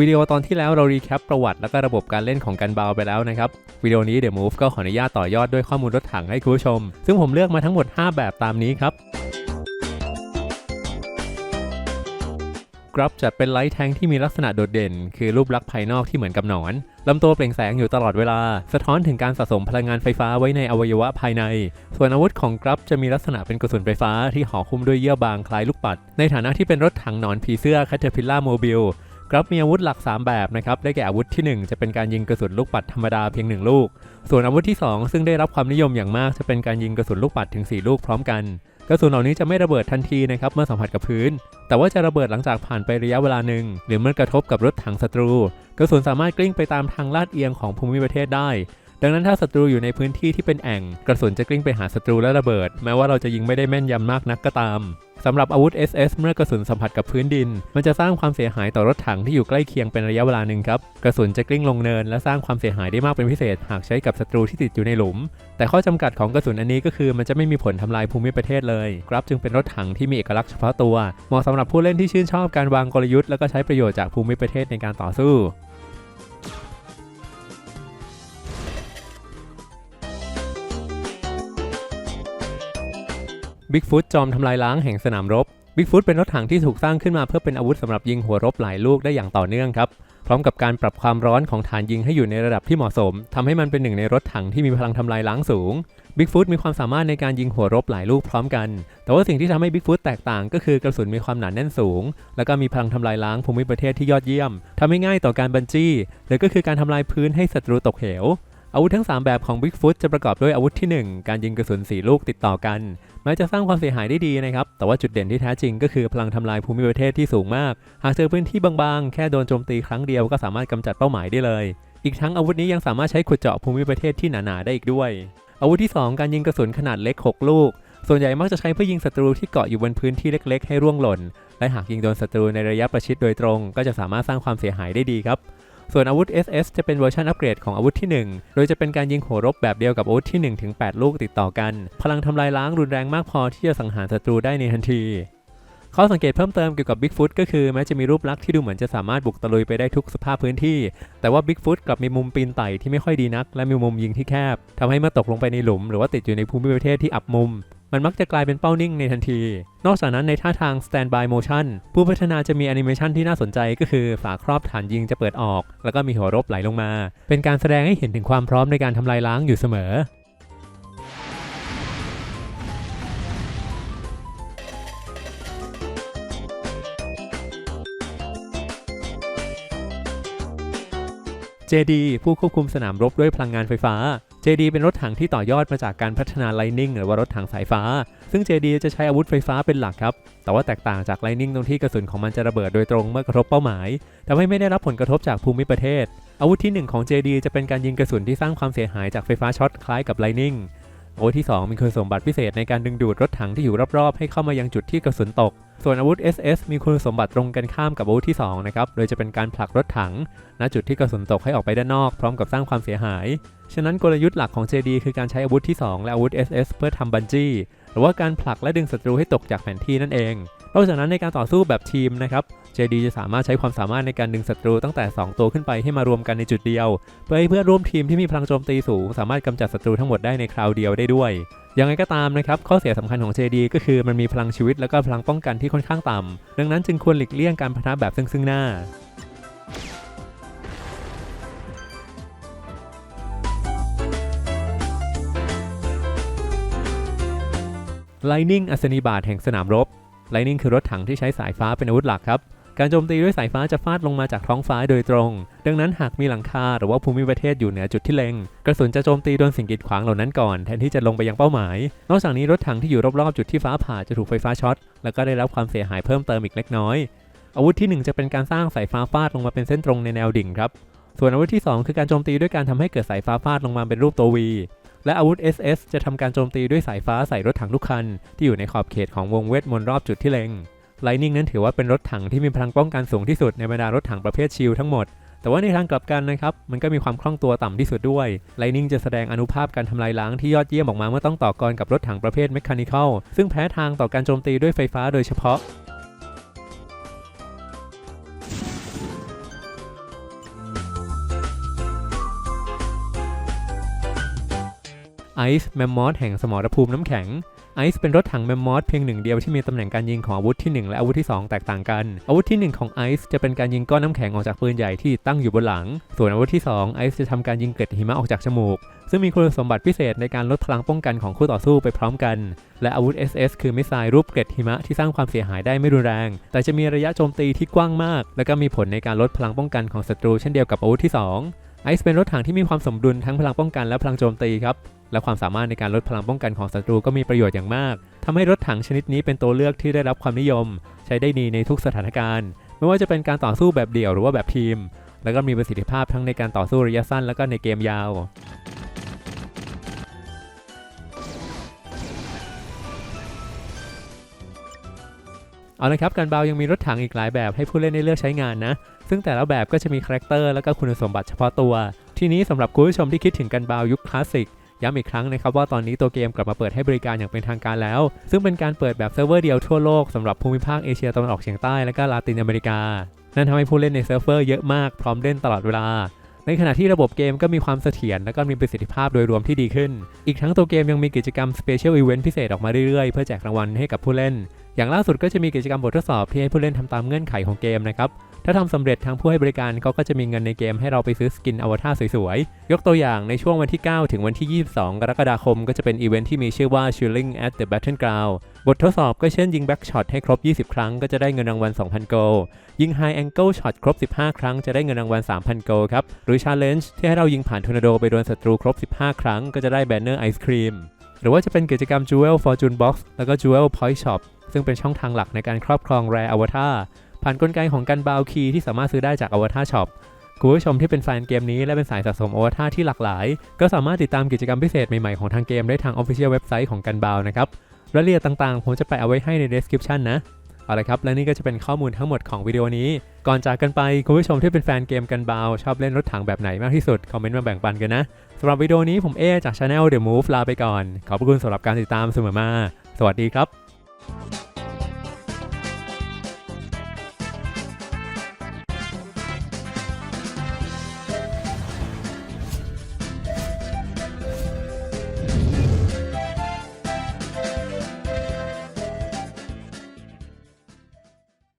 วิดีโอตอนที่แล้วเรารีแคปประวัติแล้วก็ระบบการเล่นของกันบาวไปแล้วนะครับ วิดีโอนี้เดี๋ยว Move ก็ขออนุญาตต่อยอดด้วยข้อมูลรถถังให้คุณผู้ชม ซึ่งผมเลือกมาทั้งหมด 5 แบบตามนี้ครับกรับจัดเป็นไลท์แทงที่มีลักษณะโดดเด่น คือรูปลักษณ์ภายนอกที่เหมือนกับหนอน ลำตัวเปล่งแสงอยู่ตลอดเวลา สะท้อนถึงการสะสมพลังงานไฟฟ้าไว้ในอวัยวะภายใน ส่วนอาวุธของกรับจะมีลักษณะเป็นกระสุนไฟฟ้าที่ห่อหุ้มด้วยเยื่อบางคล้ายลูกปัด ในฐานะที่เป็นรถถังหนอนผีเสื้อ Caterpillar Mobile กรับมีอาวุธหลัก 3 แบบนะครับ ได้แก่อาวุธที่ 1 จะเป็นการยิงกระสุนลูกปัดธรรมดาเพียง 1 ลูก ส่วนอาวุธที่ 2 ซึ่งได้รับความนิยมอย่างมาก จะเป็นการยิงกระสุนลูกปัดถึง 4 ลูกพร้อมกัน กระสุนเหล่านี้จะไม่ระเบิดทันทีนะครับเมื่อสัมผัสกับพื้น แต่ว่าจะระเบิดหลังจากผ่านไประยะเวลาหนึ่ง หรือเมื่อกระทบกับรถถังศัตรู กระสุนสามารถกลิ้งไปตามทางลาดเอียงของภูมิประเทศได้ดังนั้นถ้าศัตรูอยู่ในพื้นที่ที่เป็นแอ่ง กระสุนจะกลิ้งไปหาศัตรูและระเบิด แม้ว่าเราจะยิงไม่ได้แม่นยำมากนักก็ตาม สำหรับอาวุธ SS เมื่อกระสุนสัมผัสกับพื้นดิน มันจะสร้างความเสียหายต่อรถถังที่อยู่ใกล้เคียงเป็นระยะเวลาหนึ่งครับ กระสุนจะกลิ้งลงเนินและสร้างความเสียหายได้มากเป็นพิเศษ หากใช้กับศัตรูที่ติดอยู่ในหลุม แต่ข้อจำกัดของกระสุนอันนี้ก็คือมันจะไม่มีผลทำลายภูมิประเทศเลยครับจึงเป็นรถถังที่มีเอกลักษณ์เฉพาะตัว เหมาะสำหรับผู้เล่นที่ชื่นชอบการวางกลยุทธ์แล้วก็ใช้ประโยชน์จากภูมิประเทศในการต่อสู้ บิ๊กฟุตจอมทำลายล้างแห่งสนามรบบิ๊กฟุตเป็นรถถังที่ถูกสร้างขึ้นมาเพื่อเป็นอาวุธสำหรับยิงหัวรบหลายลูกได้อย่างต่อเนื่องครับ พร้อมกับการปรับความร้อนของฐานยิงให้อยู่ในระดับที่เหมาะสมทำให้มันเป็นหนึ่งในรถถังที่มีพลังทำลายล้างสูงบิ๊กฟุตมีความสามารถในการยิงหัวรบหลายลูกพร้อมกัน แต่ว่าสิ่งที่ทำให้บิ๊กฟุตแตกต่างก็คือกระสุนมีความหนาแน่นสูง แล้วก็มีพลังทำลายล้างภูมิประเทศที่ยอดเยี่ยมทำให้ง่ายต่อการบันจี้หรือก็คือการทำลายพื้นให้ศัตรูตกเหว อาวุธทั้ง 3 แบบของ Bigfoot จะประกอบด้วยอาวุธที่ 1 การยิงกระสุน 4 ลูกติดต่อกัน แม้จะสร้างความเสียหายได้ดีนะครับ แต่ว่าจุดเด่นที่แท้จริงก็คือพลังทำลายภูมิประเทศที่สูงมาก หากเจอพื้นที่บางๆ แค่โดนโจมตีครั้งเดียวก็สามารถกำจัดเป้าหมายได้เลย อีกทั้งอาวุธนี้ยังสามารถใช้ขุดเจาะภูมิประเทศที่หนาๆได้อีกด้วย อาวุธที่ 2 การยิงกระสุนขนาดเล็ก 6 ลูก ส่วนใหญ่มักจะใช้เพื่อยิงศัตรูที่เกาะอยู่บนพื้นที่เล็ก ๆ ให้ร่วงหล่น และหากยิงโดนศัตรูในระยะประชิดโดยตรง ก็จะสามารถสร้างความเสียหายได้ดีครับ ส่วนอาวุธ SS จะเป็นเวอร์ชันอัปเกรดของอาวุธที่ 1 โดยจะเป็นการยิงหัวรบแบบเดียวกับอาวุธที่ 1 ถึง 8 ลูกติดต่อกัน พลังทำลายล้างรุนแรงมากพอที่จะสังหารศัตรูได้ในทันทีข้อสังเกตเพิ่มเติมเกี่ยวกับ Bigfoot ก็คือแม้จะมีรูปลักษณ์ที่ดูเหมือนจะสามารถบุกตะลุยไปได้ทุกสภาพพื้นที่ แต่ว่า Bigfoot กลับมีมุมปีนไต่ที่ไม่ค่อยดีนัก และมีมุมยิงที่แคบทำให้เมื่อตกลงไปในหลุม หรือว่าติดอยู่ในภูมิประเทศที่อับมุม มันมักจะกลายเป็นเป้านิ่งในทันที นอกจากนั้นในท่าทาง Standby Motion ผู้พัฒนาจะมีแอนิเมชันที่น่าสนใจก็คือฝาครอบฐานยิงจะเปิดออก แล้วก็มีหัวรบไหลลงมา เป็นการแสดงให้เห็นถึงความพร้อมในการทำลายล้างอยู่เสมอ JD ผู้ควบคุมสนามรบด้วยพลังงานไฟฟ้า JD เป็นรถถังที่ต่อยอดมาจากการพัฒนา Lightning หรือว่ารถถังสายฟ้า ซึ่ง JD จะใช้อาวุธไฟฟ้าเป็นหลักครับ แต่ว่าแตกต่างจาก Lightning ตรงที่กระสุนของมันจะระเบิดโดยตรงเมื่อกระทบเป้าหมายทำให้ไม่ได้รับผลกระทบจากภูมิประเทศ อาวุธที่ 1 ของ JD จะเป็นการยิงกระสุนที่สร้างความเสียหายจากไฟฟ้าช็อตคล้ายกับ Lightning อาวุธที่ 2 มีคุณสมบัติพิเศษในการดึงดูดรถถังที่อยู่รอบๆ ให้เข้ามายังจุดที่กระสุนตก ส่วนอาวุธ SS มีคุณสมบัติตรงกันข้ามกับอาวุธที่2นะครับ โดยจะเป็นการผลักรถถัง ณ จุดที่กระสุนตกให้ออกไปด้านนอก พร้อมกับสร้างความเสียหาย ฉะนั้นกลยุทธ์หลักของ JD คือการใช้อาวุธที่ 2 และอาวุธ SS เพื่อทำบันจี้ หรือว่าการผลักและดึงศัตรูให้ตกจากแผนที่นั่นเองนอกจากนั้นในการต่อสู้แบบทีมนะครับ JD จะสามารถใช้ความสามารถในการดึงศัตรูตั้งแต่ 2 ตัวขึ้นไปให้มารวมกันในจุดเดียว เพื่อให้เพื่อนร่วมทีมที่มีพลังโจมตีสูง สามารถกำจัดศัตรูทั้งหมดได้ในคราวเดียวได้ด้วย ยังไงก็ตามนะครับข้อเสียสำคัญของ JD ก็คือมันมีพลังชีวิตและก็พลังป้องกันที่ค่อนข้างต่ำดังนั้นจึงควรหลีกเลี่ยงการพะทะแบบซึ่งซึ่งหน้า Lightning อัศนีบาตแห่งสนามรบ Lightning คือรถถังที่ใช้สายฟ้าเป็นอาวุธหลักครับ การโจมตีด้วยสายฟ้าจะฟาดลงมาจากท้องฟ้าโดยตรง ดังนั้นหากมีหลังคาหรือว่าภูมิประเทศอยู่เหนือจุดที่เล็ง กระสุนจะโจมตีโดนสิ่งกีดขวางเหล่านั้นก่อนแทนที่จะลงไปยังเป้าหมาย นอกจากนี้รถถังที่อยู่รอบๆจุดที่ฟ้าผ่าจะถูกไฟฟ้าช็อต แล้วก็ได้รับความเสียหายเพิ่มเติมอีกเล็กน้อย อาวุธที่ 1 จะเป็นการสร้างสายฟ้าฟาดลงมาเป็นเส้นตรงในแนวดิ่งครับ ส่วนอาวุธที่ 2 คือการโจมตีด้วยการทำให้เกิดสายฟ้าฟาดลงมาเป็นรูปตัว V และอาวุธ SS จะทำการโจมตีด้วยสายฟ้าใส่รถถังทุกคันที่อยู่ในขอบเขตของวงเวทมนต์รอบจุดที่เล็ง ไลนิ่งนั้นถือว่าเป็นรถถังที่มีพลังป้องกันสูงที่สุดในบรรดารถถังประเภทชิลทั้งหมด แต่ว่าในทางกลับกันนะครับมันก็มีความคล่องตัวต่ำที่สุดด้วยไลนิ่งจะแสดงอนุภาพการทำลายล้างที่ยอดเยี่ยมออกมาเมื่อต้องต่อกรกับรถถังประเภทเมคคานิคอลซึ่งแพ้ทางต่อการโจมตีด้วยไฟฟ้าโดยเฉพาะไอซ์แมมมอสแห่งสมรภูมิน้ำแข็ง ไอซ์เป็นรถถังแมมมอสเพียงหนึ่งเดียวที่มีตำแหน่งการยิงของอาวุธที่ 1 และอาวุธที่ 2 แตกต่างกัน อาวุธที่ 1 ของไอซ์จะเป็นการยิงก้อนน้ำแข็งออกจากปืนใหญ่ที่ตั้งอยู่บนหลัง ส่วนอาวุธที่ 2 ไอซ์จะทำการยิงเกล็ดหิมะออกจากจมูก ซึ่งมีคุณสมบัติพิเศษในการลดพลังป้องกันของคู่ต่อสู้ไปพร้อมกัน และอาวุธ SS คือมิสไซล์รูปเกล็ดหิมะที่สร้างความเสียหายได้ไม่รุนแรง แต่จะมีระยะโจมตีที่กว้างมาก และก็มีผลในการลดพลังป้องกันของศัตรูเช่นเดียวกับอาวุธที่ 2 ไอซ์เป็นรถถังที่มีความสมดุลทั้งพลังป้องกันและพลังโจมตีครับ และความสามารถในการลดพลังป้องกันของศัตรูก็มีประโยชน์อย่างมากทำให้รถถังชนิดนี้เป็นตัวเลือกที่ได้รับความนิยม ใช้ได้ดีในทุกสถานการณ์ ไม่ว่าจะเป็นการต่อสู้แบบเดี่ยวหรือว่าแบบทีม แล้วก็มีประสิทธิภาพทั้งในการต่อสู้ระยะสั้น แล้วก็ในเกมยาวเอาละครับการเบายังมีรถถังอีกหลายแบบให้ผู้เล่นได้เลือกใช้งานนะ ซึ่งแต่ละแบบก็จะมีคาแรคเตอร์และก็คุณสมบัติเฉพาะตัว ทีนี้สำหรับคุณผู้ชมที่คิดถึงการเบายุคคลาสสิก ย้ำอีกครั้งนะครับว่าตอนนี้ตัวเกมกลับมาเปิดให้บริการอย่างเป็นทางการแล้ว ซึ่งเป็นการเปิดแบบเซิร์ฟเวอร์เดียวทั่วโลกสำหรับภูมิภาคเอเชียตะวันออกเฉียงใต้และก็ลาตินอเมริกา นั่นทำให้ผู้เล่นในเซิร์ฟเวอร์เยอะมากพร้อมเล่นตลอดเวลาในขณะที่ระบบเกมก็มีความเสถียรและก็มีประสิทธิภาพโดยรวมที่ดีขึ้น อีกทั้งตัวเกมยังมีกิจกรรม Special Event พิเศษออกมาเรื่อยๆ เพื่อแจกรางวัลให้กับผู้เล่น อย่างล่าสุดก็จะมีกิจกรรมบททดสอบที่ให้ผู้เล่นทำตามเงื่อนไขของเกมนะครับ ถ้าทำสำเร็จทางผู้ให้บริการเขาก็จะมีเงินในเกมให้เราไปซื้อสกินอวตารสวยๆ ยกตัวอย่างในช่วงวันที่ 9 ถึงวันที่ 22 กรกฎาคมก็จะเป็นอีเวนท์ที่มีชื่อว่า Shooting at the Battleground บททดสอบก็เช่นยิงแบ็กช็อตให้ครบ 20 ครั้งก็จะได้เงินรางวัล 2,000 โกล ยิง High Angle Shot ครบ 15 ครั้งจะได้เงินรางวัล 3,000 โกลครับ หรือ Challenge ที่ให้เรายิงผ่านทอร์นาโดไปโดนศัตรูครบ 15 ครั้งก็จะได้แบนเนอร์ไอศครีม หรือว่าจะเป็นกิจกรรม Jewel Fortune Box แล้วก็ Jewel Point Shop ซึ่งเป็นช่องทางหลักในการครอบครองแรอวตาร ผ่านกลไกของการบาวคีที่สามารถซื้อได้จากอวตารช็อปคุณผู้ชมที่เป็นแฟนเกมนี้และเป็นสายสะสมอวตารที่หลากหลาย ก็สามารถติดตามกิจกรรมพิเศษใหม่ๆของทางเกมได้ทาง Official เว็บไซต์ของกันบาวนะครับรายละเอียดต่างๆ ผมจะแปะเอาไว้ให้ใน description นะเอาละครับ และนี่ก็จะเป็นข้อมูลทั้งหมดของวิดีโอนี้ ก่อนจากกันไป คุณผู้ชมที่เป็นแฟนเกมกันบาว ชอบเล่นรถถังแบบไหนมากที่สุด คอมเมนต์มาแบ่งปันกันนะสำหรับวิดีโอนี้ผมเอจาก Channel The Move ลาไปก่อน ขอบคุณสำหรับการติดตามเสมอมา สวัสดีครับ